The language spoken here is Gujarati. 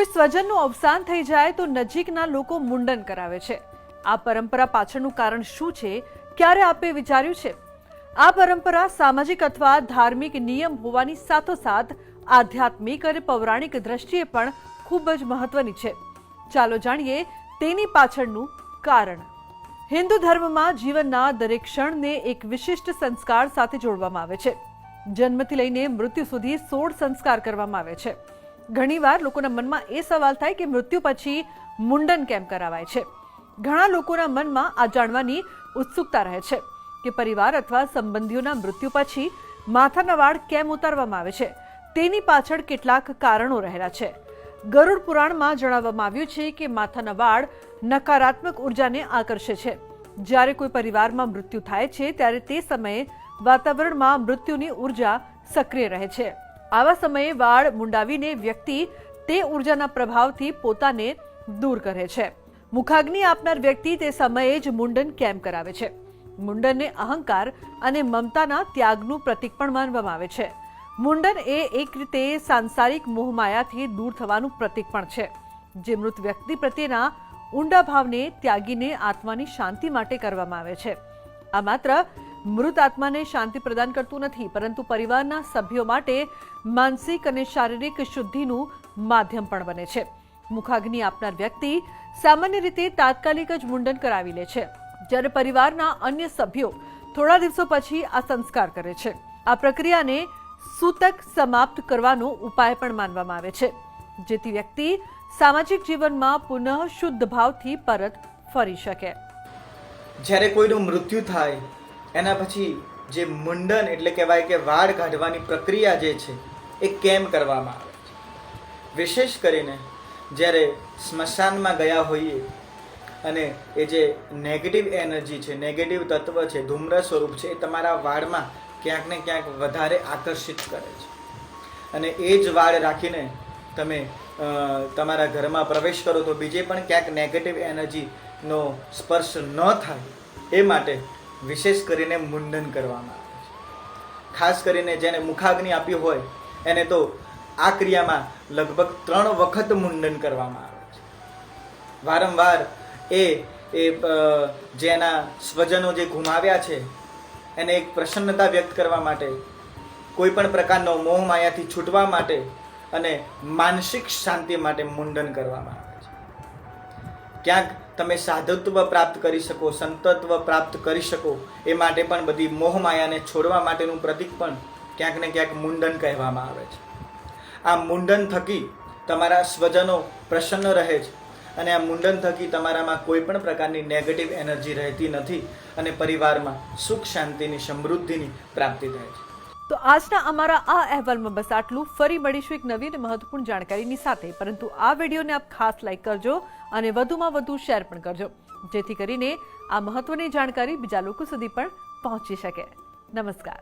કોઈ સ્વજનનું અવસાન થઈ જાય તો નજીકના લોકો મુંડન કરાવે છે. આ પરંપરા પાછળનું કારણ શું છે? ક્યારે આપે વિચાર્યું છે? આ પરંપરા સામાજિક અથવા ધાર્મિક નિયમ હોવાની સાથોસાથ આધ્યાત્મિક અને પૌરાણિક દ્રષ્ટિએ પણ ખૂબ જ મહત્વની છે. ચાલો જાણીએ તેની પાછળનું કારણ. હિન્દુ ધર્મમાં જીવનના દરેક ક્ષણને એક વિશિષ્ટ સંસ્કાર સાથે જોડવામાં આવે છે. જન્મથી લઈને મૃત્યુ સુધી સોળ સંસ્કાર કરવામાં આવે છે. ઘણીવાર લોકોના મનમાં એ સવાલ થાય કે મૃત્યુ પછી મુંડન કેમ કરાવાય છે? ઘણા લોકોના મનમાં આ જાણવાની ઉત્સુકતા રહે છે કે પરિવાર અથવા સંબંધીઓના મૃત્યુ પછી માથાના વાળ કેમ ઉતારવામાં આવે છે? તેની પાછળ કેટલાક કારણો રહેલા છે. ગરુડ પુરાણમાં જણાવવામાં આવ્યું છે કે માથાના વાળ નકારાત્મક ઉર્જાને આકર્ષે છે. જ્યારે કોઈ પરિવારમાં મૃત્યુ થાય છે, ત્યારે તે સમયે વાતાવરણમાં મૃત્યુની ઊર્જા સક્રિય રહે છે. આવા સમયે વાળ મુંડાવીને વ્યક્તિ તે ઉર્જાના પ્રભાવથી પોતાને દૂર કરે છે. મુખાગ્નિ આપનાર વ્યક્તિ તે સમયે જ મુંડન કેમ કરાવે છે? મુંડનને અહંકાર અને મમતાના ત્યાગનું પ્રતીક પણ માનવામાં આવે છે. મુંડન એ એક રીતે સાંસારિક મોહમાયાથી દૂર થવાનું પ્રતીક પણ છે. જે મૃત વ્યક્તિ પ્રત્યેના ઊંડા ભાવને ત્યાગીને આત્માની શાંતિ માટે કરવામાં આવે છે. આ માત્ર મૃત આત્માને શાંતિ પ્રદાન કરતું નથી, પરંતુ પરિવારના સભ્યો માટે માનસિક અને શારીરિક શુદ્ધિનું માધ્યમ પણ બને છે. મુખાગ્નિ આપનાર વ્યક્તિ સામાન્ય રીતે તાત્કાલિક જ મુંડન કરાવી લે છે. જ્યારે પરિવારના અન્ય સભ્યો થોડા દિવસો પછી આ સંસ્કાર કરે છે. આ પ્રક્રિયાને સૂતક સમાપ્ત કરવાનો ઉપાય પણ માનવામાં આવે છે. જેથી વ્યક્તિ સામાજિક જીવનમાં પુનઃ શુદ્ધ ભાવથી પરત ફરી શકે. જ્યારે કોઈનું મૃત્યુ થાય એના પછી જે મુંડન એટલે કહેવાય કે વાળ કાઢવાની પ્રક્રિયા જે છે, એ કેમ કરવામાં આવે છે? વિશેષ કરીને જ્યારે સ્મશાનમાં ગયા હોઈએ અને એ જે નેગેટિવ એનર્જી છે નેગેટિવ તત્વ છે, ધૂમ્ર સ્વરૂપ છે, એ તમારા વાળમાં ક્યાંક ને ક્યાંક વધારે આકર્ષિત કરે છે. અને એ જ વાળ રાખીને તમે તમારા ઘરમાં પ્રવેશ કરો તો બીજે પણ ક્યાંક નેગેટિવ એનર્જીનો સ્પર્શ ન થાય એ માટે વિશેષ કરીને મુંડન કરવામાં આવે છે. ખાસ કરીને જેને મુખાગ્નિ આપ્યું હોય, એને તો આ ક્રિયામાં લગભગ ત્રણ વખત મુંડન કરવામાં આવે છે. વારંવાર એ એ જેના સ્વજનો જે ગુમાવ્યા છે, એને એક પ્રસન્નતા વ્યક્ત કરવા માટે, કોઈ પણ પ્રકારનો મોહ માયાથી છૂટવા માટે અને માનસિક શાંતિ માટે મુંડન કરવામાં આવે ક્યાંક તમે સાધુત્વ પ્રાપ્ત કરી શકો, સંતત્વ પ્રાપ્ત કરી શકો, એ માટે પણ બધી મોહમાયાને છોડવા માટેનું પ્રતીક પણ ક્યાંક ને ક્યાંક મુંડન કહેવામાં આવે છે. આ મુંડન થકી તમારા સ્વજનો પ્રસન્ન રહે છે અને આ મુંડન થકી તમારામાં કોઈ પણ પ્રકારની નેગેટિવ એનર્જી રહેતી નથી અને પરિવારમાં સુખ, શાંતિની સમૃદ્ધિની પ્રાપ્તિ થાય છે. તો આજના અમારા આ અહેવાલમાં બસ આટલું. ફરી મળીશું એક નવી અને મહત્વપૂર્ણ જાણકારીની સાથે. પરંતુ આ વિડીયોને આપ ખાસ લાઇક કરજો અને વધુમાં વધુ શેર પણ કરજો. જેથી કરીને આ મહત્વની જાણકારી બીજા લોકો સુધી પણ પહોંચી શકે. નમસ્કાર.